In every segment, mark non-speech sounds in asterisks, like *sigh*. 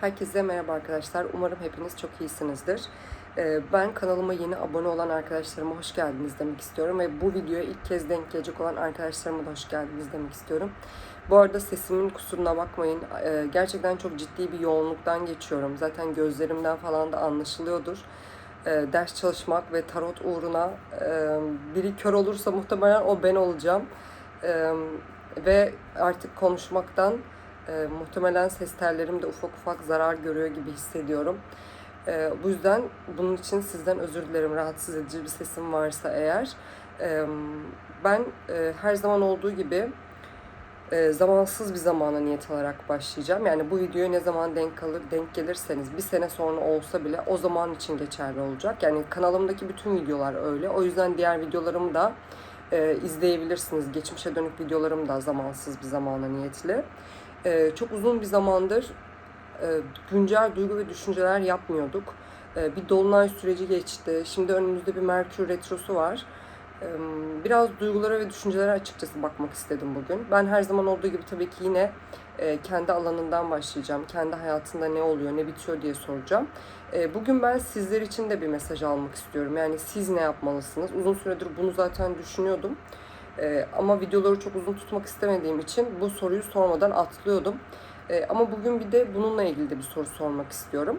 Herkese merhaba arkadaşlar. Umarım hepiniz çok iyisinizdir. Ee, Ben kanalıma yeni abone olan arkadaşlarıma hoş geldiniz demek istiyorum ve bu videoya ilk kez denk gelecek olan arkadaşlarıma da hoş geldiniz demek istiyorum. Bu arada sesimin kusuruna bakmayın. Ee, Gerçekten çok ciddi bir yoğunluktan geçiyorum. Zaten gözlerimden falan da anlaşılıyordur. Ee, Ders çalışmak ve tarot uğruna e, biri kör olursa muhtemelen o ben olacağım. Ve artık konuşmaktan e, muhtemelen ses tellerim de ufak ufak zarar görüyor gibi hissediyorum. E, bu yüzden bunun için sizden özür dilerim rahatsız edici bir sesim varsa eğer. E, ben e, her zaman olduğu gibi e, zamansız bir zamana niyet alarak başlayacağım. Yani bu videoya ne zaman denk kalır, denk gelirseniz bir sene sonra olsa bile o zaman için geçerli olacak. Yani kanalımdaki bütün videolar öyle. O yüzden diğer videolarımı da e, izleyebilirsiniz. Geçmişe dönük videolarım da zamansız bir zamana niyetli. E, çok uzun bir zamandır e, güncel duygu ve düşünceler yapmıyorduk. E, bir dolunay süreci geçti. Şimdi önümüzde bir Merkür Retrosu var. E, biraz duygulara ve düşüncelere açıkçası bakmak istedim bugün. Ben her zaman olduğu gibi tabii ki yine e, kendi alanından başlayacağım. Kendi hayatında ne oluyor, ne bitiyor diye soracağım. E, bugün ben sizler için de bir mesaj almak istiyorum. Yani siz ne yapmalısınız? Uzun süredir bunu zaten düşünüyordum. Ee, ama videoları çok uzun tutmak istemediğim için bu soruyu sormadan atlıyordum. Ee, ama bugün bir de bununla ilgili de bir soru sormak istiyorum.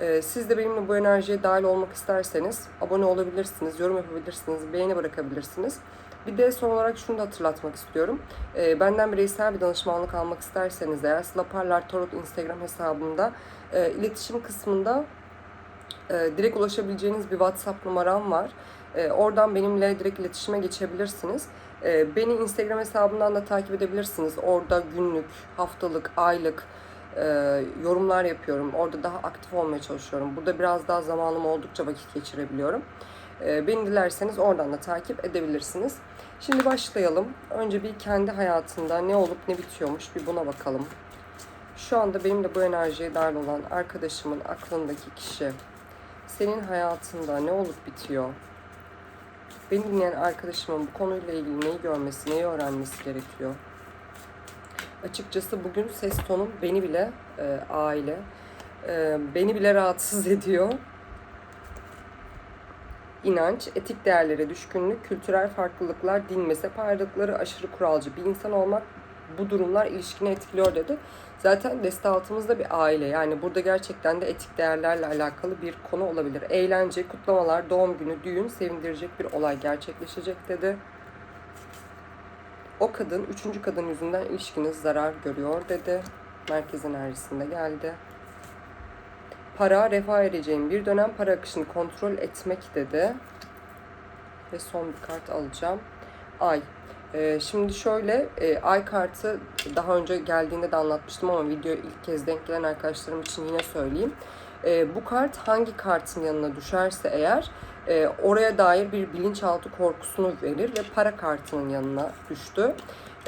Ee, siz de benimle bu enerjiye dahil olmak isterseniz abone olabilirsiniz, yorum yapabilirsiniz, beğeni bırakabilirsiniz. Bir de son olarak şunu da hatırlatmak istiyorum. Ee, benden bireysel bir danışmanlık almak isterseniz eğer Sıla Parlar Tarot Instagram hesabımda e, iletişim kısmında e, direkt ulaşabileceğiniz bir WhatsApp numaram var. E, oradan benimle direkt iletişime geçebilirsiniz. E, beni Instagram hesabından da takip edebilirsiniz. Orada günlük, haftalık, aylık e, yorumlar yapıyorum. Orada daha aktif olmaya çalışıyorum. Burada biraz daha zamanım oldukça vakit geçirebiliyorum. E, beni dilerseniz oradan da takip edebilirsiniz. Şimdi başlayalım. Önce bir kendi hayatında ne olup ne bitiyormuş bir buna bakalım. Şu anda benimle bu enerjiye dahil olan arkadaşımın aklındaki kişi senin hayatında ne olup bitiyor? Beni dinleyen arkadaşımın bu konuyla ilgili neyi görmesi, neyi öğrenmesi gerekiyor? Açıkçası bugün ses tonum beni bile, e, aile, e, beni bile rahatsız *laughs* ediyor. İnanç, etik değerlere düşkünlük, kültürel farklılıklar, din mezhep ayrılıkları, aşırı kuralcı bir insan olmak bu durumlar ilişkini etkiliyor dedi. Zaten deste altımızda bir aile. Yani burada gerçekten de etik değerlerle alakalı bir konu olabilir. Eğlence, kutlamalar, doğum günü, düğün, sevindirecek bir olay gerçekleşecek dedi. O kadın, üçüncü kadın yüzünden ilişkiniz zarar görüyor dedi. Merkez enerjisinde geldi. Para, refah edeceğim bir dönem para akışını kontrol etmek dedi. Ve son bir kart alacağım. Ay, ee, şimdi şöyle e, ay kartı daha önce geldiğinde de anlatmıştım ama video ilk kez denk gelen arkadaşlarım için yine söyleyeyim. Ee, bu kart hangi kartın yanına düşerse eğer e, oraya dair bir bilinçaltı korkusunu verir ve para kartının yanına düştü.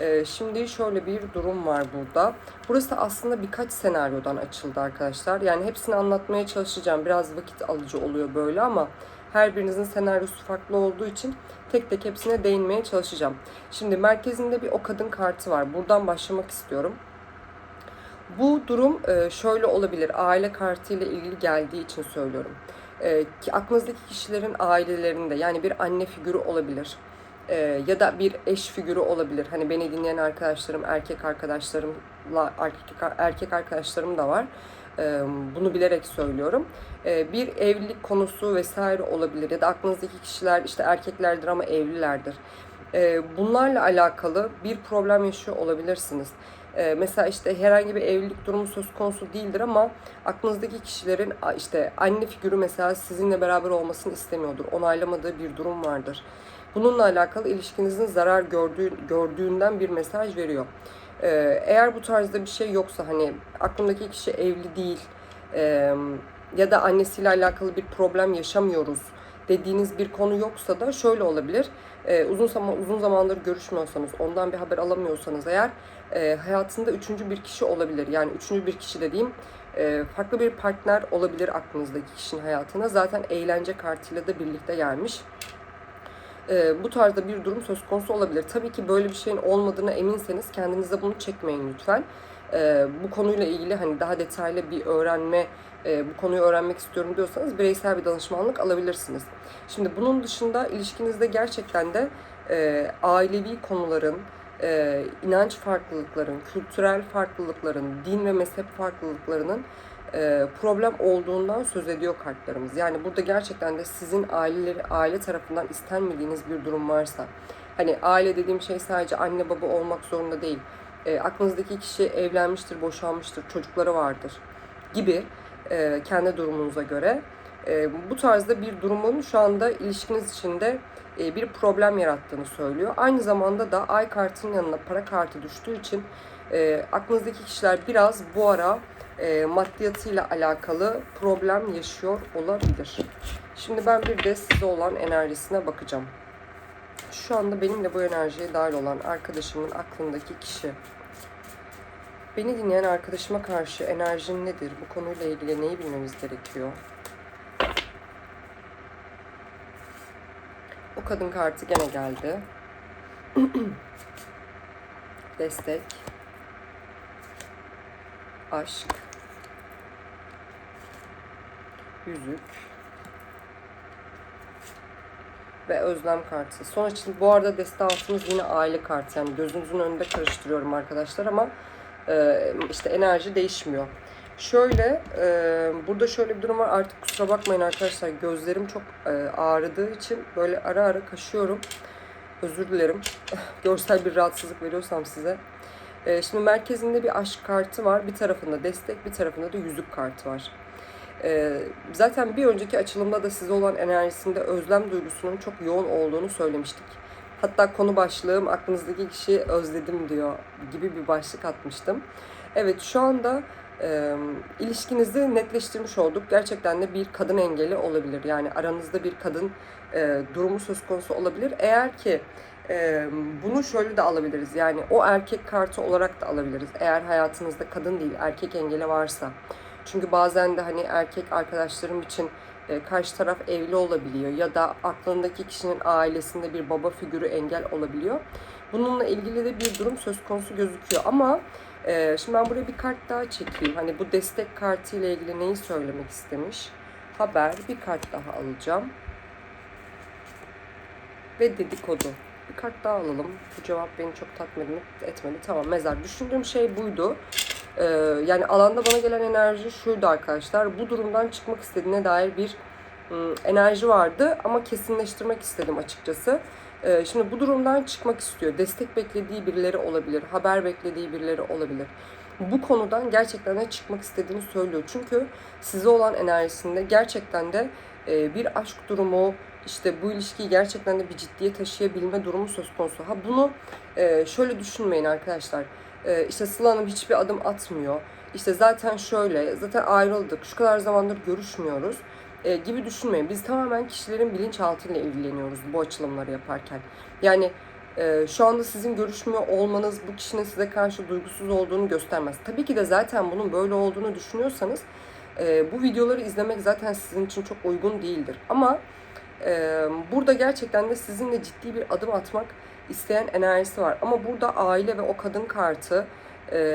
Ee, şimdi şöyle bir durum var burada. Burası aslında birkaç senaryodan açıldı arkadaşlar. Yani hepsini anlatmaya çalışacağım. Biraz vakit alıcı oluyor böyle ama her birinizin senaryosu farklı olduğu için tek tek hepsine değinmeye çalışacağım. Şimdi merkezinde bir o kadın kartı var. Buradan başlamak istiyorum. Bu durum e, şöyle olabilir. Aile kartı ile ilgili geldiği için söylüyorum. E, ki aklınızdaki kişilerin ailelerinde yani bir anne figürü olabilir. E, ya da bir eş figürü olabilir. Hani beni dinleyen arkadaşlarım, erkek arkadaşlarımla erkek arkadaşlarım da var. Bunu bilerek söylüyorum. Bir evlilik konusu vesaire olabilir ya da aklınızdaki kişiler işte erkeklerdir ama evlilerdir. Bunlarla alakalı bir problem yaşıyor olabilirsiniz. Mesela işte herhangi bir evlilik durumu söz konusu değildir ama aklınızdaki kişilerin işte anne figürü mesela sizinle beraber olmasını istemiyordur. Onaylamadığı bir durum vardır. Bununla alakalı ilişkinizin zarar gördüğü, gördüğünden bir mesaj veriyor. Ee, eğer bu tarzda bir şey yoksa hani aklımdaki kişi evli değil ya da annesiyle alakalı bir problem yaşamıyoruz dediğiniz bir konu yoksa da şöyle olabilir. Uzun zaman uzun zamandır görüşmüyorsanız, ondan bir haber alamıyorsanız eğer hayatında üçüncü bir kişi olabilir. Yani üçüncü bir kişi dediğim farklı bir partner olabilir aklınızdaki kişinin hayatına. Zaten eğlence kartıyla da birlikte gelmiş e, bu tarzda bir durum söz konusu olabilir. Tabii ki böyle bir şeyin olmadığına eminseniz kendinize bunu çekmeyin lütfen. e, bu konuyla ilgili hani daha detaylı bir öğrenme, e, bu konuyu öğrenmek istiyorum diyorsanız bireysel bir danışmanlık alabilirsiniz. Şimdi bunun dışında ilişkinizde gerçekten de e, ailevi konuların, e, inanç farklılıkların, kültürel farklılıkların, din ve mezhep farklılıklarının problem olduğundan söz ediyor kartlarımız. Yani burada gerçekten de sizin aileleri aile tarafından istenmediğiniz bir durum varsa, hani aile dediğim şey sadece anne baba olmak zorunda değil. E, aklınızdaki kişi evlenmiştir, boşanmıştır, çocukları vardır gibi e, kendi durumunuza göre. E, bu tarzda bir durumun şu anda ilişkiniz içinde e, bir problem yarattığını söylüyor. Aynı zamanda da ay kartının yanına para kartı düştüğü için e, aklınızdaki kişiler biraz bu ara e, maddiyatıyla alakalı problem yaşıyor olabilir. Şimdi ben bir de size olan enerjisine bakacağım. Şu anda benimle bu enerjiye dahil olan arkadaşımın aklındaki kişi. Beni dinleyen arkadaşıma karşı enerjin nedir? Bu konuyla ilgili neyi bilmemiz gerekiyor? O kadın kartı gene geldi. *clears throat* Destek. Aşk. Yüzük. Ve özlem kartı. Son için bu arada deste altımız yine aile kartı. Yani gözünüzün önünde karıştırıyorum arkadaşlar ama e, işte enerji değişmiyor. Şöyle, e, burada şöyle bir durum var. Artık kusura bakmayın arkadaşlar. Gözlerim çok e, ağrıdığı için böyle ara ara kaşıyorum. Özür dilerim. *laughs* Görsel bir rahatsızlık veriyorsam size. E, şimdi merkezinde bir aşk kartı var. Bir tarafında destek, bir tarafında da yüzük kartı var. E, zaten bir önceki açılımda da size olan enerjisinde özlem duygusunun çok yoğun olduğunu söylemiştik. Hatta konu başlığım aklınızdaki kişiyi özledim diyor gibi bir başlık atmıştım. Evet şu anda e, ilişkinizi netleştirmiş olduk. Gerçekten de bir kadın engeli olabilir. Yani aranızda bir kadın e, durumu söz konusu olabilir. Eğer ki bunu şöyle de alabiliriz. Yani o erkek kartı olarak da alabiliriz. Eğer hayatınızda kadın değil erkek engeli varsa. Çünkü bazen de hani erkek arkadaşlarım için karşı taraf evli olabiliyor ya da aklındaki kişinin ailesinde bir baba figürü engel olabiliyor. Bununla ilgili de bir durum söz konusu gözüküyor ama şimdi ben buraya bir kart daha çekeyim. Hani bu destek kartı ile ilgili neyi söylemek istemiş? Haber bir kart daha alacağım. Ve dedikodu. Bir kart daha alalım. Bu cevap beni çok tatmin etmedi. Tamam mezar. Düşündüğüm şey buydu. Ee, yani alanda bana gelen enerji şuydu arkadaşlar. Bu durumdan çıkmak istediğine dair bir ım, enerji vardı ama kesinleştirmek istedim açıkçası. Ee, şimdi bu durumdan çıkmak istiyor. Destek beklediği birileri olabilir. Haber beklediği birileri olabilir. Bu konudan gerçekten de çıkmak istediğini söylüyor. Çünkü size olan enerjisinde gerçekten de e, bir aşk durumu, işte bu ilişkiyi gerçekten de bir ciddiye taşıyabilme durumu söz konusu. Ha bunu e, şöyle düşünmeyin arkadaşlar. E, işte Sıla Hanım hiçbir adım atmıyor. İşte zaten şöyle, zaten ayrıldık, şu kadar zamandır görüşmüyoruz e, gibi düşünmeyin. Biz tamamen kişilerin bilinçaltıyla ilgileniyoruz bu açılımları yaparken. Yani e, şu anda sizin görüşmüyor olmanız bu kişinin size karşı duygusuz olduğunu göstermez. Tabii ki de zaten bunun böyle olduğunu düşünüyorsanız e, bu videoları izlemek zaten sizin için çok uygun değildir. Ama burada gerçekten de sizinle ciddi bir adım atmak isteyen enerjisi var. Ama burada aile ve o kadın kartı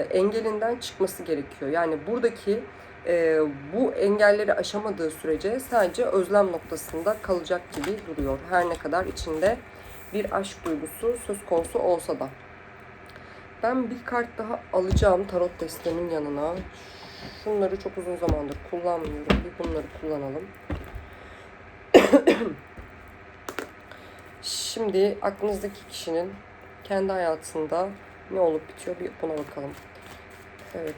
engelinden çıkması gerekiyor. Yani buradaki e, bu engelleri aşamadığı sürece sadece özlem noktasında kalacak gibi duruyor. Her ne kadar içinde bir aşk duygusu söz konusu olsa da. Ben bir kart daha alacağım tarot desteğimin yanına. Şunları çok uzun zamandır kullanmıyorum. Bir bunları kullanalım. Şimdi aklınızdaki kişinin kendi hayatında ne olup bitiyor bir buna bakalım. Evet,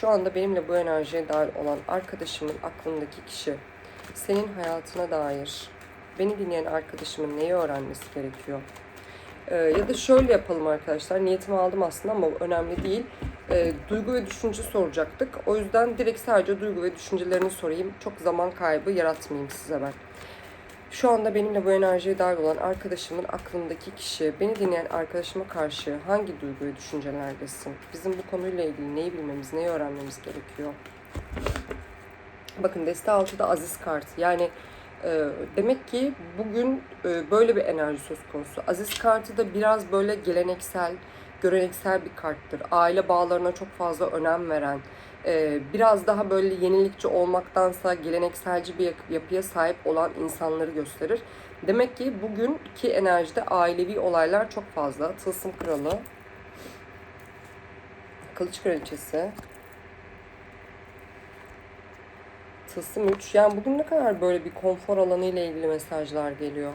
şu anda benimle bu enerjiye dahil olan arkadaşımın aklındaki kişi senin hayatına dair beni dinleyen arkadaşımın neyi öğrenmesi gerekiyor? Ee, ya da şöyle yapalım arkadaşlar. Niyetimi aldım aslında ama önemli değil. Ee, duygu ve düşünce soracaktık. O yüzden direkt sadece duygu ve düşüncelerini sorayım. Çok zaman kaybı yaratmayayım size ben. Şu anda benimle bu enerjiye dahil olan arkadaşımın aklındaki kişi, beni dinleyen arkadaşıma karşı hangi duygu ve düşüncelerdesin? Bizim bu konuyla ilgili neyi bilmemiz, neyi öğrenmemiz gerekiyor? Bakın deste altıda aziz kart. Yani e, demek ki bugün e, böyle bir enerji söz konusu. Aziz kartı da biraz böyle geleneksel, göreneksel bir karttır. Aile bağlarına çok fazla önem veren, biraz daha böyle yenilikçi olmaktansa gelenekselci bir yapıya sahip olan insanları gösterir. Demek ki bugünkü enerjide ailevi olaylar çok fazla. Tılsım kralı, kılıç kraliçesi, Tılsım 3. Yani bugün ne kadar böyle bir konfor alanı ile ilgili mesajlar geliyor.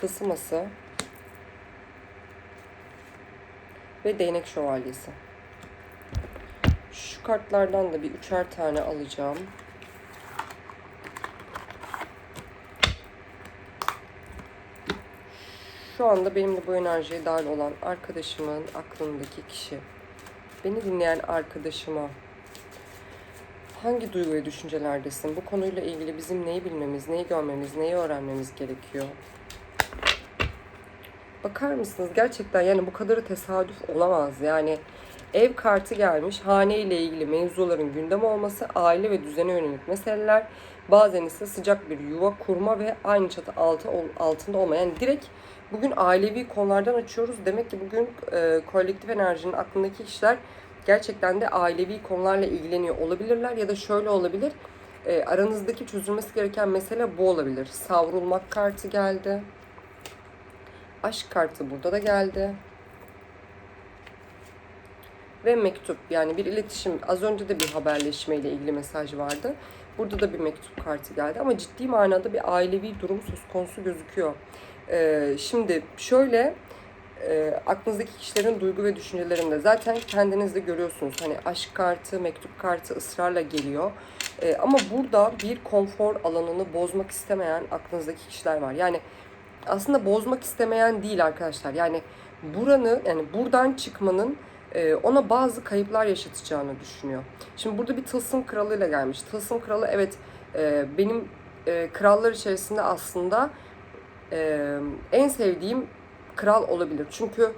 Tılsıması ve değnek şövalyesi. Şu kartlardan da bir üçer tane alacağım. Şu anda benimle bu enerjiye dahil olan arkadaşımın aklındaki kişi. Beni dinleyen arkadaşıma hangi duygu ve düşüncelerdesin? Bu konuyla ilgili bizim neyi bilmemiz, neyi görmemiz, neyi öğrenmemiz gerekiyor? Bakar mısınız? Gerçekten yani bu kadarı tesadüf olamaz. Yani ev kartı gelmiş. Hane ile ilgili mevzuların gündem olması, aile ve düzene yönelik meseleler, bazen ise sıcak bir yuva kurma ve aynı çatı altı, altında olma. Yani direkt bugün ailevi konulardan açıyoruz. Demek ki bugün e, kolektif enerjinin aklındaki kişiler gerçekten de ailevi konularla ilgileniyor olabilirler ya da şöyle olabilir. E, aranızdaki çözülmesi gereken mesele bu olabilir. Savrulmak kartı geldi. Aşk kartı burada da geldi. Ve mektup yani bir iletişim. Az önce de bir haberleşme ile ilgili mesaj vardı. Burada da bir mektup kartı geldi ama ciddi manada bir ailevi durum söz konusu gözüküyor. Ee, şimdi şöyle e, aklınızdaki kişilerin duygu ve düşüncelerinde zaten kendiniz de görüyorsunuz. Hani aşk kartı, mektup kartı ısrarla geliyor. E, ama burada bir konfor alanını bozmak istemeyen aklınızdaki kişiler var. Yani aslında bozmak istemeyen değil arkadaşlar. Yani buranı yani buradan çıkmanın ona bazı kayıplar yaşatacağını düşünüyor. Şimdi burada bir tılsım kralıyla gelmiş. Tılsım kralı evet e, benim e, krallar içerisinde aslında en sevdiğim kral olabilir. Çünkü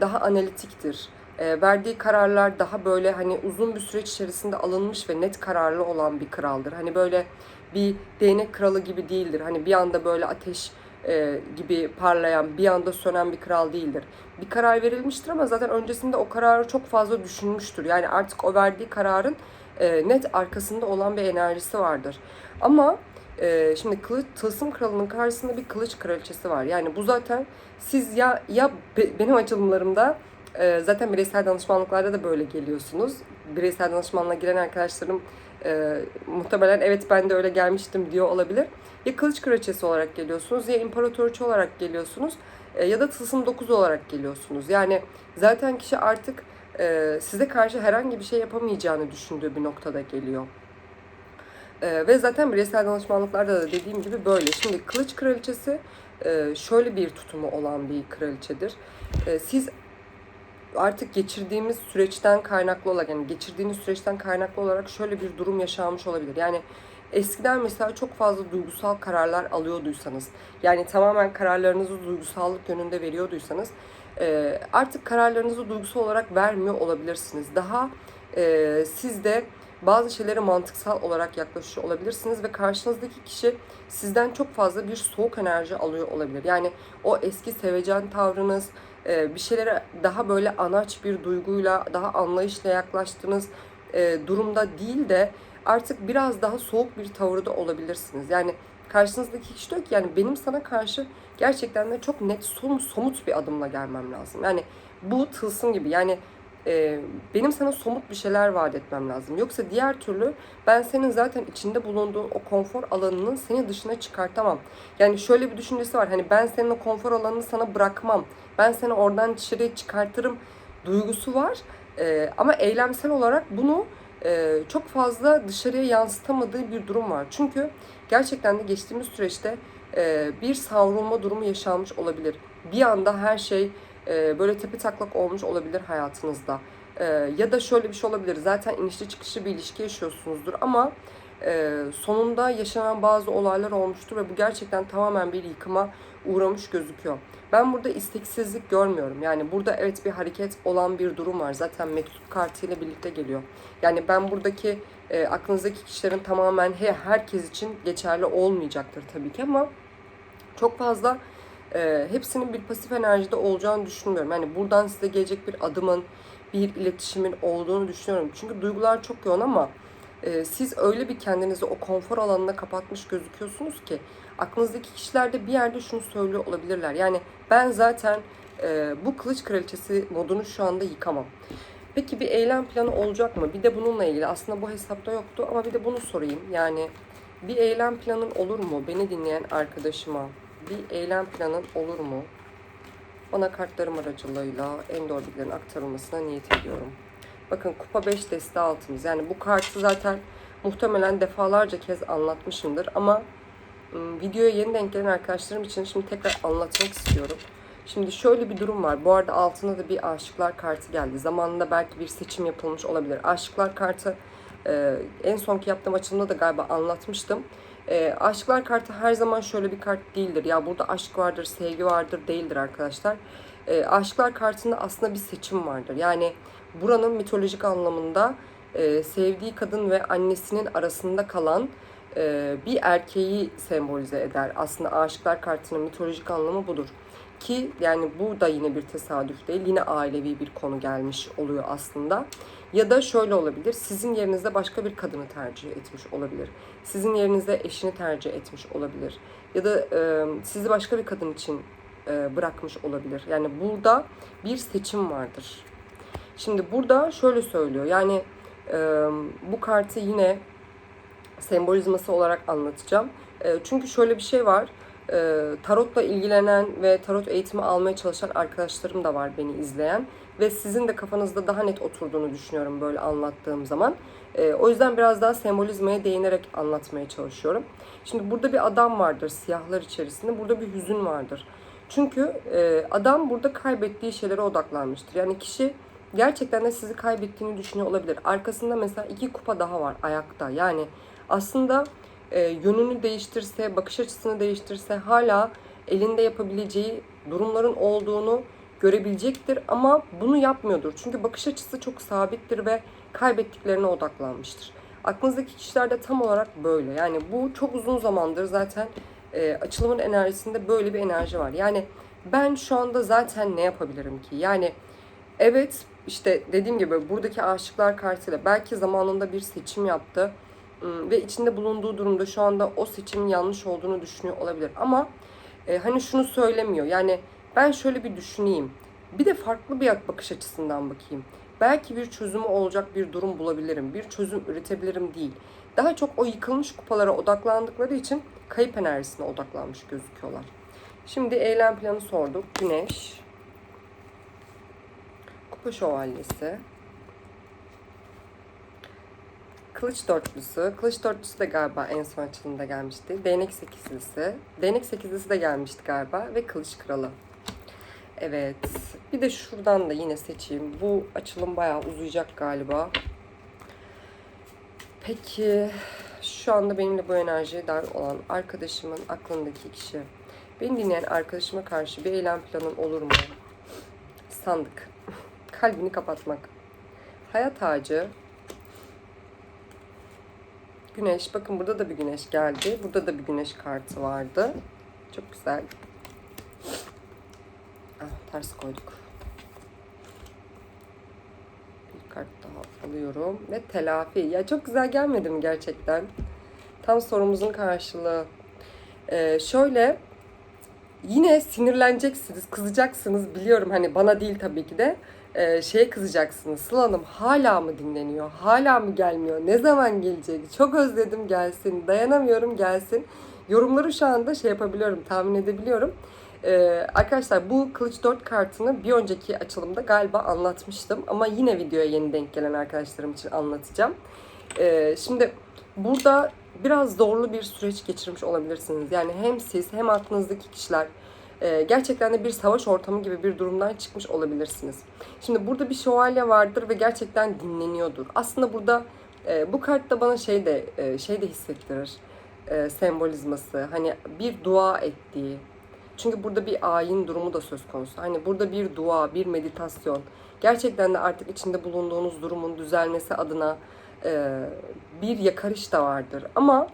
daha analitiktir. verdiği kararlar daha böyle hani uzun bir süreç içerisinde alınmış ve net kararlı olan bir kraldır. Hani böyle bir değnek kralı gibi değildir. Hani bir anda böyle ateş e, gibi parlayan, bir anda sönen bir kral değildir. Bir karar verilmiştir ama zaten öncesinde o kararı çok fazla düşünmüştür. Yani artık o verdiği kararın e, net arkasında olan bir enerjisi vardır. Ama e, şimdi kılıç, tılsım kralının karşısında bir kılıç kraliçesi var. Yani bu zaten siz ya ya be, benim açılımlarımda e, zaten bireysel danışmanlıklarda da böyle geliyorsunuz. Bireysel danışmanlığa giren arkadaşlarım e, muhtemelen evet ben de öyle gelmiştim diyor olabilir. Ya kılıç kraliçesi olarak geliyorsunuz ya imparatoriçe olarak geliyorsunuz e, ya da tılsım 9 olarak geliyorsunuz. Yani zaten kişi artık e, size karşı herhangi bir şey yapamayacağını düşündüğü bir noktada geliyor. E, ve zaten bireysel danışmanlıklarda da dediğim gibi böyle. Şimdi kılıç kraliçesi şöyle bir tutumu olan bir kraliçedir. Siz artık geçirdiğimiz süreçten kaynaklı olarak yani geçirdiğiniz süreçten kaynaklı olarak şöyle bir durum yaşanmış olabilir. Yani eskiden mesela çok fazla duygusal kararlar alıyorduysanız yani tamamen kararlarınızı duygusallık yönünde veriyorduysanız e, artık kararlarınızı duygusal olarak vermiyor olabilirsiniz. Daha e, siz de bazı şeylere mantıksal olarak yaklaşıyor olabilirsiniz ve karşınızdaki kişi sizden çok fazla bir soğuk enerji alıyor olabilir. Yani o eski sevecen tavrınız, e, bir şeylere daha böyle anaç bir duyguyla, daha anlayışla yaklaştığınız e, durumda değil de artık biraz daha soğuk bir tavırda olabilirsiniz. Yani karşınızdaki kişi diyor ki yani benim sana karşı gerçekten de çok net, somut bir adımla gelmem lazım. Yani bu tılsım gibi yani e, benim sana somut bir şeyler vaat etmem lazım. Yoksa diğer türlü ben senin zaten içinde bulunduğun o konfor alanının seni dışına çıkartamam. Yani şöyle bir düşüncesi var. Hani ben senin o konfor alanını sana bırakmam. Ben seni oradan dışarıya çıkartırım duygusu var. E, ama eylemsel olarak bunu e, çok fazla dışarıya yansıtamadığı bir durum var. Çünkü gerçekten de geçtiğimiz süreçte e, bir savrulma durumu yaşanmış olabilir. Bir anda her şey e, böyle tepe taklak olmuş olabilir hayatınızda. Ya da şöyle bir şey olabilir. Zaten inişli çıkışlı bir ilişki yaşıyorsunuzdur ama sonunda yaşanan bazı olaylar olmuştur ve bu gerçekten tamamen bir yıkıma uğramış gözüküyor. Ben burada isteksizlik görmüyorum. Yani burada evet bir hareket olan bir durum var. Zaten mektup kartıyla birlikte geliyor. Yani ben buradaki e, aklınızdaki kişilerin tamamen he, herkes için geçerli olmayacaktır tabii ki ama çok fazla e, hepsinin bir pasif enerjide olacağını düşünmüyorum. Yani buradan size gelecek bir adımın, bir iletişimin olduğunu düşünüyorum. Çünkü duygular çok yoğun ama e, siz öyle bir kendinizi o konfor alanına kapatmış gözüküyorsunuz ki aklınızdaki kişiler de bir yerde şunu söylüyor olabilirler. Yani ben zaten e, bu kılıç kraliçesi modunu şu anda yıkamam. Peki bir eylem planı olacak mı? Bir de bununla ilgili aslında bu hesapta yoktu ama bir de bunu sorayım. Yani bir eylem planın olur mu? Beni dinleyen arkadaşıma bir eylem planın olur mu? Bana kartlarım aracılığıyla en doğru bilgilerin aktarılmasına niyet ediyorum. Bakın kupa 5 deste altımız. Yani bu kartı zaten muhtemelen defalarca kez anlatmışımdır ama videoya yeni denk gelen arkadaşlarım için şimdi tekrar anlatmak istiyorum. Şimdi şöyle bir durum var. Bu arada altına da bir aşıklar kartı geldi. Zamanında belki bir seçim yapılmış olabilir. Aşıklar kartı en sonki yaptığım açılımda da galiba anlatmıştım. E, aşıklar kartı her zaman şöyle bir kart değildir. Ya burada aşk vardır, sevgi vardır değildir arkadaşlar. E, aşıklar kartında aslında bir seçim vardır. Yani buranın mitolojik anlamında e, sevdiği kadın ve annesinin arasında kalan e, bir erkeği sembolize eder. Aslında aşıklar kartının mitolojik anlamı budur. Ki yani bu da yine bir tesadüf değil. Yine ailevi bir konu gelmiş oluyor aslında. Ya da şöyle olabilir. Sizin yerinizde başka bir kadını tercih etmiş olabilir. Sizin yerinizde eşini tercih etmiş olabilir. Ya da e, sizi başka bir kadın için e, bırakmış olabilir. Yani burada bir seçim vardır. Şimdi burada şöyle söylüyor. Yani e, bu kartı yine sembolizması olarak anlatacağım. E, çünkü şöyle bir şey var. E, tarotla ilgilenen ve tarot eğitimi almaya çalışan arkadaşlarım da var beni izleyen. Ve sizin de kafanızda daha net oturduğunu düşünüyorum böyle anlattığım zaman. E, o yüzden biraz daha sembolizmaya değinerek anlatmaya çalışıyorum. Şimdi burada bir adam vardır siyahlar içerisinde. Burada bir hüzün vardır. Çünkü e, adam burada kaybettiği şeylere odaklanmıştır. Yani kişi gerçekten de sizi kaybettiğini düşünüyor olabilir. Arkasında mesela iki kupa daha var ayakta. Yani aslında e, yönünü değiştirse, bakış açısını değiştirse hala elinde yapabileceği durumların olduğunu görebilecektir ama bunu yapmıyordur. Çünkü bakış açısı çok sabittir ve kaybettiklerine odaklanmıştır. Aklınızdaki kişiler de tam olarak böyle. Yani bu çok uzun zamandır zaten e, açılımın enerjisinde böyle bir enerji var. Yani ben şu anda zaten ne yapabilirim ki? Yani evet işte dediğim gibi buradaki aşıklar kartıyla belki zamanında bir seçim yaptı ım, ve içinde bulunduğu durumda şu anda o seçimin yanlış olduğunu düşünüyor olabilir. Ama e, hani şunu söylemiyor. Yani ben şöyle bir düşüneyim. Bir de farklı bir bakış açısından bakayım. Belki bir çözümü olacak bir durum bulabilirim. Bir çözüm üretebilirim değil. Daha çok o yıkılmış kupalara odaklandıkları için kayıp enerjisine odaklanmış gözüküyorlar. Şimdi eylem planı sorduk. Güneş. Kupa şövalyesi. Kılıç dörtlüsü. Kılıç dörtlüsü de galiba en son açılımda gelmişti. Değnek sekizlisi. Değnek sekizlisi de gelmişti galiba. Ve kılıç kralı. Evet. Bir de şuradan da yine seçeyim. Bu açılım bayağı uzayacak galiba. Peki şu anda benimle bu enerjiye dahil olan arkadaşımın aklındaki kişi. Beni dinleyen arkadaşıma karşı bir eylem planın olur mu? Sandık. *laughs* Kalbini kapatmak. Hayat ağacı. Güneş. Bakın burada da bir güneş geldi. Burada da bir güneş kartı vardı. Çok güzel. Ah, ters koyduk. Bir kart daha alıyorum. Ve telafi. Ya çok güzel gelmedi mi gerçekten? Tam sorumuzun karşılığı. Ee, şöyle yine sinirleneceksiniz, kızacaksınız biliyorum hani bana değil tabii ki de ee, şeye kızacaksınız. Sıla Hanım hala mı dinleniyor? Hala mı gelmiyor? Ne zaman gelecek? Çok özledim gelsin. Dayanamıyorum gelsin. Yorumları şu anda şey yapabiliyorum, tahmin edebiliyorum. Ee, arkadaşlar bu Kılıç 4 kartını bir önceki açılımda galiba anlatmıştım. Ama yine videoya yeni denk gelen arkadaşlarım için anlatacağım. Ee, şimdi burada biraz zorlu bir süreç geçirmiş olabilirsiniz. Yani hem siz hem aklınızdaki kişiler e, gerçekten de bir savaş ortamı gibi bir durumdan çıkmış olabilirsiniz. Şimdi burada bir şövalye vardır ve gerçekten dinleniyordur. Aslında burada e, bu kartta bana şey de e, şey de hissettirir. E, sembolizması. Hani bir dua ettiği. Çünkü burada bir ayin durumu da söz konusu. Hani burada bir dua, bir meditasyon. Gerçekten de artık içinde bulunduğunuz durumun düzelmesi adına e, bir yakarış da vardır. Ama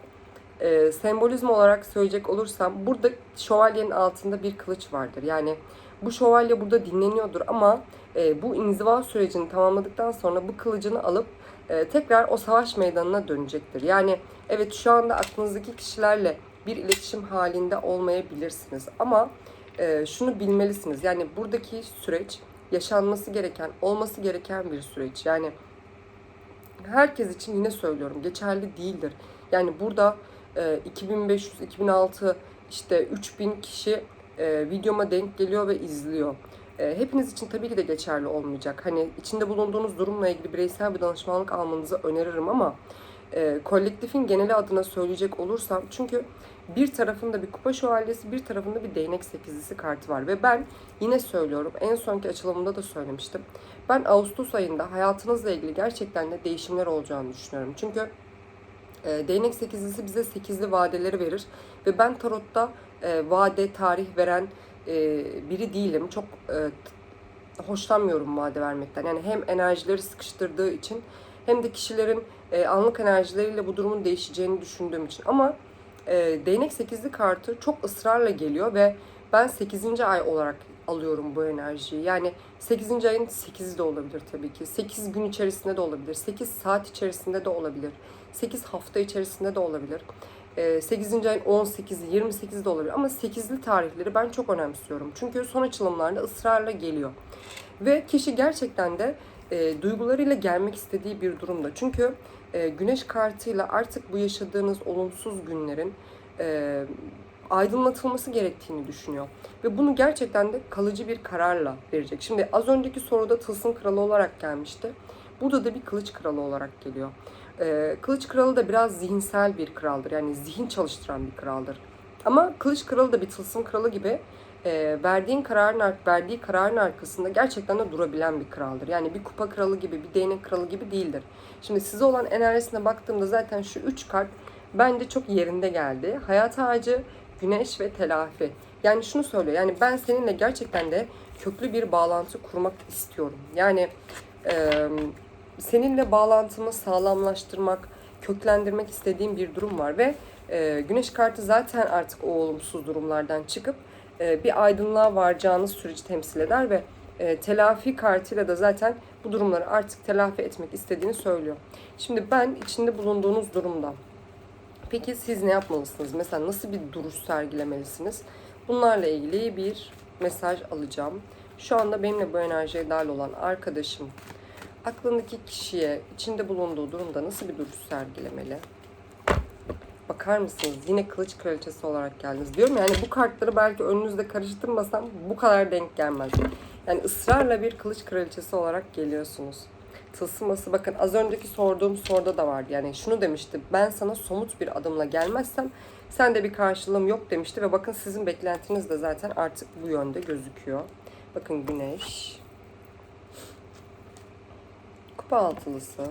e, sembolizm olarak söyleyecek olursam burada şövalyenin altında bir kılıç vardır. Yani bu şövalye burada dinleniyordur ama e, bu inziva sürecini tamamladıktan sonra bu kılıcını alıp e, tekrar o savaş meydanına dönecektir. Yani evet şu anda aklınızdaki kişilerle bir iletişim halinde olmayabilirsiniz ama e, şunu bilmelisiniz. Yani buradaki süreç yaşanması gereken, olması gereken bir süreç. Yani herkes için yine söylüyorum geçerli değildir. Yani burada e, 2500, 2006 işte 3000 kişi e, videoma denk geliyor ve izliyor. E, hepiniz için tabii ki de geçerli olmayacak. Hani içinde bulunduğunuz durumla ilgili bireysel bir danışmanlık almanızı öneririm ama e, kolektifin geneli adına söyleyecek olursam çünkü bir tarafında bir kupa şövalyesi, bir tarafında bir değnek sekizlisi kartı var ve ben yine söylüyorum en sonki açılımında da söylemiştim. Ben Ağustos ayında hayatınızla ilgili gerçekten de değişimler olacağını düşünüyorum. Çünkü e, değnek sekizlisi bize sekizli vadeleri verir ve ben tarotta e, vade, tarih veren e, biri değilim. Çok e, hoşlanmıyorum vade vermekten. Yani hem enerjileri sıkıştırdığı için hem de kişilerin e, anlık enerjileriyle bu durumun değişeceğini düşündüğüm için. Ama e, değnek 8'li kartı çok ısrarla geliyor ve ben 8. ay olarak alıyorum bu enerjiyi. Yani 8. ayın 8'i de olabilir tabii ki. 8 gün içerisinde de olabilir. 8 saat içerisinde de olabilir. 8 hafta içerisinde de olabilir. 8. ayın 18'i, 28'i de olabilir. Ama 8'li tarihleri ben çok önemsiyorum. Çünkü son açılımlarda ısrarla geliyor. Ve kişi gerçekten de e, duygularıyla gelmek istediği bir durumda. Çünkü e, güneş kartıyla artık bu yaşadığınız olumsuz günlerin e, aydınlatılması gerektiğini düşünüyor. Ve bunu gerçekten de kalıcı bir kararla verecek. Şimdi az önceki soruda tılsım kralı olarak gelmişti. Burada da bir kılıç kralı olarak geliyor. E, kılıç kralı da biraz zihinsel bir kraldır. Yani zihin çalıştıran bir kraldır. Ama kılıç kralı da bir tılsım kralı gibi e, verdiğin kararın verdiği kararın arkasında gerçekten de durabilen bir kraldır. Yani bir kupa kralı gibi, bir değnek kralı gibi değildir. Şimdi size olan enerjisine baktığımda zaten şu üç kart bence çok yerinde geldi. Hayat ağacı, güneş ve telafi. Yani şunu söylüyor. Yani ben seninle gerçekten de köklü bir bağlantı kurmak istiyorum. Yani e, seninle bağlantımı sağlamlaştırmak, köklendirmek istediğim bir durum var ve e, güneş kartı zaten artık o olumsuz durumlardan çıkıp bir aydınlığa varacağınız süreci temsil eder ve e, telafi kartıyla da zaten bu durumları artık telafi etmek istediğini söylüyor. Şimdi ben içinde bulunduğunuz durumda peki siz ne yapmalısınız? Mesela nasıl bir duruş sergilemelisiniz? Bunlarla ilgili bir mesaj alacağım. Şu anda benimle bu enerjiye dahil olan arkadaşım aklındaki kişiye içinde bulunduğu durumda nasıl bir duruş sergilemeli? Bakar mısınız? Yine kılıç kraliçesi olarak geldiniz. Diyorum yani bu kartları belki önünüzde karıştırmasam bu kadar denk gelmez. Yani ısrarla bir kılıç kraliçesi olarak geliyorsunuz. Tılsıması bakın az önceki sorduğum soruda da vardı. Yani şunu demişti. Ben sana somut bir adımla gelmezsem sen de bir karşılığım yok demişti. Ve bakın sizin beklentiniz de zaten artık bu yönde gözüküyor. Bakın güneş. Kupa altılısı.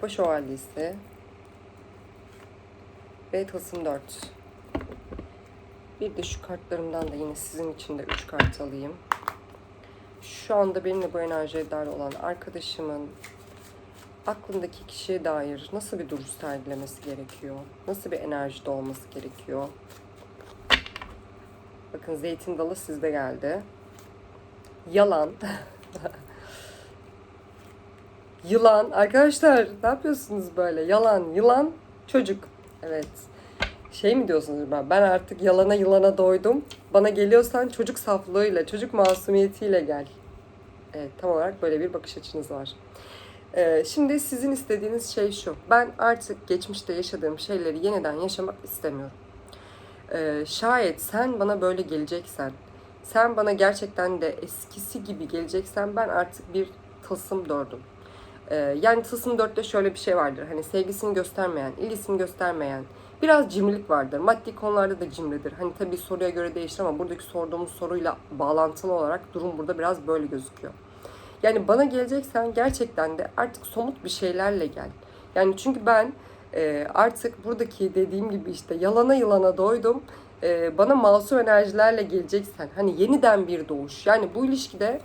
Kupa Şövalyesi ve Tılsım 4. Bir de şu kartlarımdan da yine sizin için de 3 kart alayım. Şu anda benimle bu enerjiye dahil olan arkadaşımın aklındaki kişiye dair nasıl bir duruş sergilemesi gerekiyor? Nasıl bir enerjide olması gerekiyor? Bakın zeytin dalı sizde geldi. Yalan. *laughs* Yılan. Arkadaşlar ne yapıyorsunuz böyle? Yalan, yılan, çocuk. Evet. Şey mi diyorsunuz ben? Ben artık yalana yılana doydum. Bana geliyorsan çocuk saflığıyla, çocuk masumiyetiyle gel. Evet, tam olarak böyle bir bakış açınız var. Ee, şimdi sizin istediğiniz şey şu. Ben artık geçmişte yaşadığım şeyleri yeniden yaşamak istemiyorum. Ee, şayet sen bana böyle geleceksen, sen bana gerçekten de eskisi gibi geleceksen ben artık bir tılsım dördüm. Ee, yani Tılsım 4'te şöyle bir şey vardır. Hani sevgisini göstermeyen, ilgisini göstermeyen, biraz cimrilik vardır. Maddi konularda da cimridir. Hani tabii soruya göre değişir ama buradaki sorduğumuz soruyla bağlantılı olarak durum burada biraz böyle gözüküyor. Yani bana geleceksen gerçekten de artık somut bir şeylerle gel. Yani çünkü ben e, artık buradaki dediğim gibi işte yalana yılana doydum. E, bana masum enerjilerle geleceksen hani yeniden bir doğuş. Yani bu ilişkide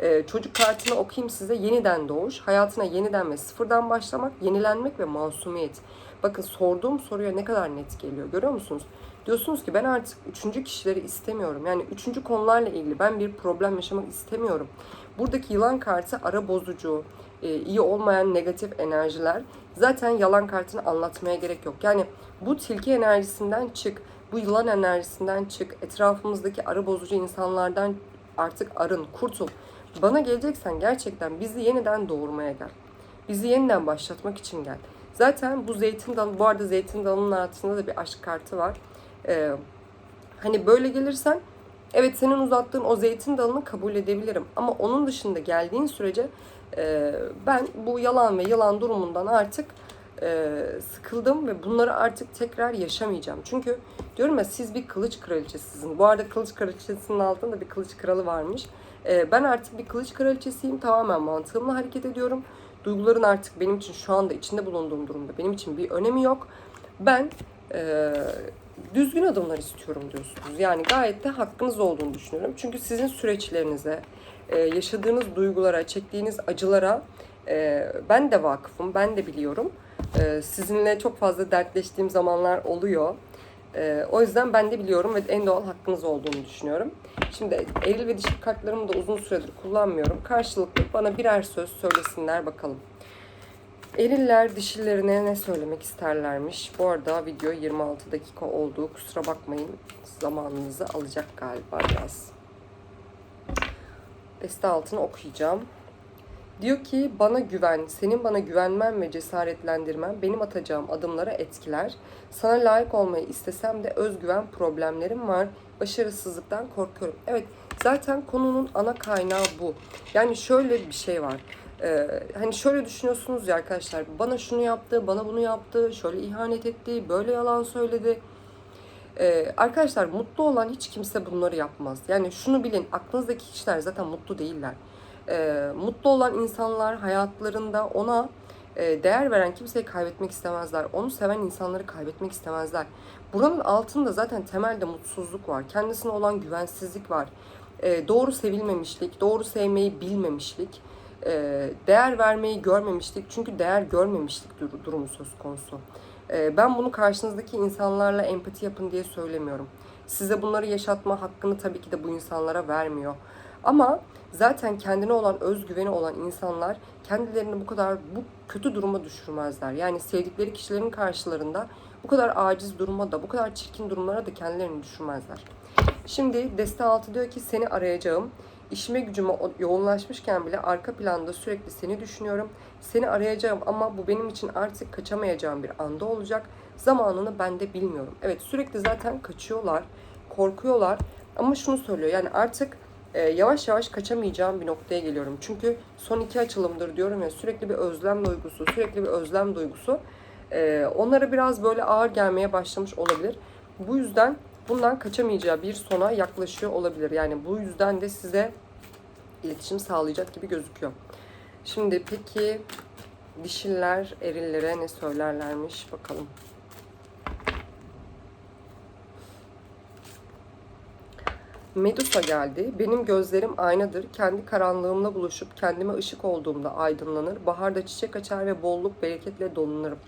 Ee, çocuk kartını okuyayım size. Yeniden doğuş, hayatına yeniden ve sıfırdan başlamak, yenilenmek ve masumiyet. Bakın sorduğum soruya ne kadar net geliyor görüyor musunuz? Diyorsunuz ki ben artık üçüncü kişileri istemiyorum. Yani üçüncü konularla ilgili ben bir problem yaşamak istemiyorum. Buradaki yılan kartı ara bozucu, e, iyi olmayan negatif enerjiler. Zaten yalan kartını anlatmaya gerek yok. Yani bu tilki enerjisinden çık, bu yılan enerjisinden çık, etrafımızdaki ara bozucu insanlardan artık arın, kurtul. Bana geleceksen gerçekten bizi yeniden doğurmaya gel. Bizi yeniden başlatmak için gel. Zaten bu zeytin dalı, bu arada zeytin dalının altında da bir aşk kartı var. Ee, hani böyle gelirsen evet senin uzattığın o zeytin dalını kabul edebilirim. Ama onun dışında geldiğin sürece e, ben bu yalan ve yalan durumundan artık e, sıkıldım ve bunları artık tekrar yaşamayacağım. Çünkü diyorum ya siz bir kılıç kraliçesisiniz. Bu arada kılıç kraliçesinin altında da bir kılıç kralı varmış. E, ben artık bir kılıç kraliçesiyim. Tamamen mantığımla hareket ediyorum. Duyguların artık benim için şu anda içinde bulunduğum durumda benim için bir önemi yok. Ben e, düzgün adımlar istiyorum diyorsunuz. Yani gayet de hakkınız olduğunu düşünüyorum. Çünkü sizin süreçlerinize, e, yaşadığınız duygulara, çektiğiniz acılara e, ben de vakıfım, ben de biliyorum. E, sizinle çok fazla dertleştiğim zamanlar oluyor. E, o yüzden ben de biliyorum ve en doğal hakkınız olduğunu düşünüyorum. Şimdi eril ve dişil kartlarımı da uzun süredir kullanmıyorum. Karşılıklı bana birer söz söylesinler bakalım. Eriller dişillerine ne söylemek isterlermiş? Bu arada video 26 dakika oldu. Kusura bakmayın. Zamanınızı alacak galiba biraz. Deste altını okuyacağım. Diyor ki bana güven, senin bana güvenmen ve cesaretlendirmen benim atacağım adımlara etkiler. Sana layık olmayı istesem de özgüven problemlerim var. Başarısızlıktan korkuyorum. Evet zaten konunun ana kaynağı bu. Yani şöyle bir şey var. Ee, hani şöyle düşünüyorsunuz ya arkadaşlar bana şunu yaptı, bana bunu yaptı, şöyle ihanet etti, böyle yalan söyledi. Ee, arkadaşlar mutlu olan hiç kimse bunları yapmaz. Yani şunu bilin aklınızdaki kişiler zaten mutlu değiller. Ee, mutlu olan insanlar hayatlarında ona e, değer veren kimseyi kaybetmek istemezler. Onu seven insanları kaybetmek istemezler. Buranın altında zaten temelde mutsuzluk var. Kendisine olan güvensizlik var. Ee, doğru sevilmemişlik, doğru sevmeyi bilmemişlik e, değer vermeyi görmemiştik. Çünkü değer görmemiştik durumu söz konusu. E, ben bunu karşınızdaki insanlarla empati yapın diye söylemiyorum. Size bunları yaşatma hakkını tabii ki de bu insanlara vermiyor. Ama zaten kendine olan özgüveni olan insanlar kendilerini bu kadar bu kötü duruma düşürmezler. Yani sevdikleri kişilerin karşılarında bu kadar aciz duruma da bu kadar çirkin durumlara da kendilerini düşürmezler. Şimdi deste altı diyor ki seni arayacağım. İşime gücüme yoğunlaşmışken bile arka planda sürekli seni düşünüyorum. Seni arayacağım ama bu benim için artık kaçamayacağım bir anda olacak. Zamanını ben de bilmiyorum. Evet sürekli zaten kaçıyorlar, korkuyorlar ama şunu söylüyor yani artık e, yavaş yavaş kaçamayacağım bir noktaya geliyorum. Çünkü son iki açılımdır diyorum ya sürekli bir özlem duygusu, sürekli bir özlem duygusu e, onlara biraz böyle ağır gelmeye başlamış olabilir. Bu yüzden bundan kaçamayacağı bir sona yaklaşıyor olabilir. Yani bu yüzden de size iletişim sağlayacak gibi gözüküyor. Şimdi peki dişiller erillere ne söylerlermiş bakalım. Medusa geldi. Benim gözlerim aynadır. Kendi karanlığımla buluşup kendime ışık olduğumda aydınlanır. Baharda çiçek açar ve bolluk bereketle donanırım.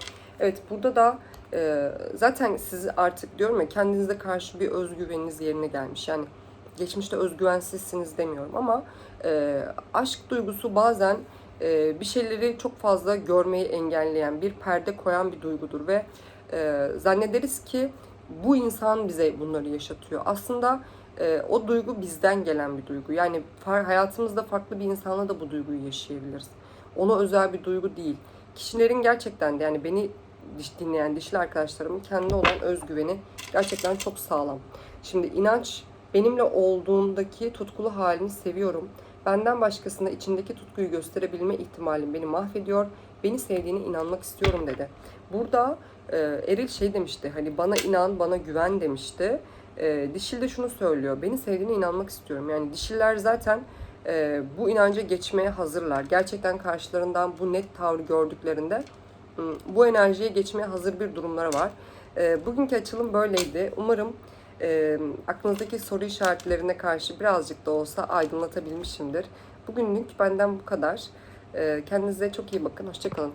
Evet burada da e, zaten siz artık diyorum ya kendinize karşı bir özgüveniniz yerine gelmiş. Yani geçmişte özgüvensizsiniz demiyorum ama e, aşk duygusu bazen e, bir şeyleri çok fazla görmeyi engelleyen, bir perde koyan bir duygudur ve e, zannederiz ki bu insan bize bunları yaşatıyor. Aslında e, o duygu bizden gelen bir duygu. Yani hayatımızda farklı bir insanla da bu duyguyu yaşayabiliriz. Ona özel bir duygu değil. Kişilerin gerçekten de yani beni dinleyen dişli arkadaşlarımın kendi olan özgüveni gerçekten çok sağlam. Şimdi inanç benimle olduğundaki tutkulu halini seviyorum. Benden başkasında içindeki tutkuyu gösterebilme ihtimalim beni mahvediyor. Beni sevdiğine inanmak istiyorum dedi. Burada e, Eril şey demişti hani bana inan bana güven demişti. E, dişil de şunu söylüyor. Beni sevdiğine inanmak istiyorum. Yani dişiller zaten e, bu inanca geçmeye hazırlar. Gerçekten karşılarından bu net tavrı gördüklerinde bu enerjiye geçmeye hazır bir durumları var. E, bugünkü açılım böyleydi. Umarım e, aklınızdaki soru işaretlerine karşı birazcık da olsa aydınlatabilmişimdir. Bugünlük benden bu kadar. Ee, kendinize çok iyi bakın. Hoşçakalın.